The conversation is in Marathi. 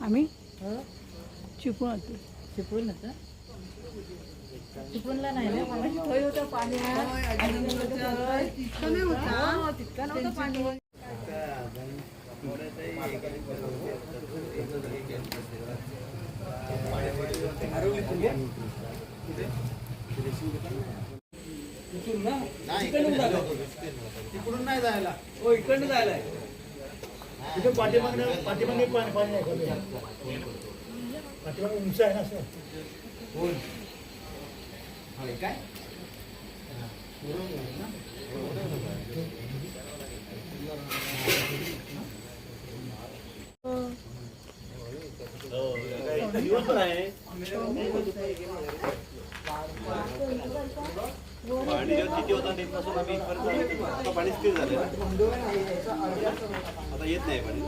आम्ही हो चिपळूण होतो चिपळूण होतं चिपळूणला नाही ना? मला थोय होतं पाण्यात तितकं नव्हतं पाणी. तिकडून नाही जायला. हो इकडनं जायला तिथे पाठीमागणे पाठीमागे पाणी पाणी कमी. पाठीमागे उंच आहे ना असं होय काय? दिवसभर आहे. पाणी किती होता तेव्हापासून आम्ही इथपर्यंत आता पाणी स्थिर झालं आता येत नाही पाणी.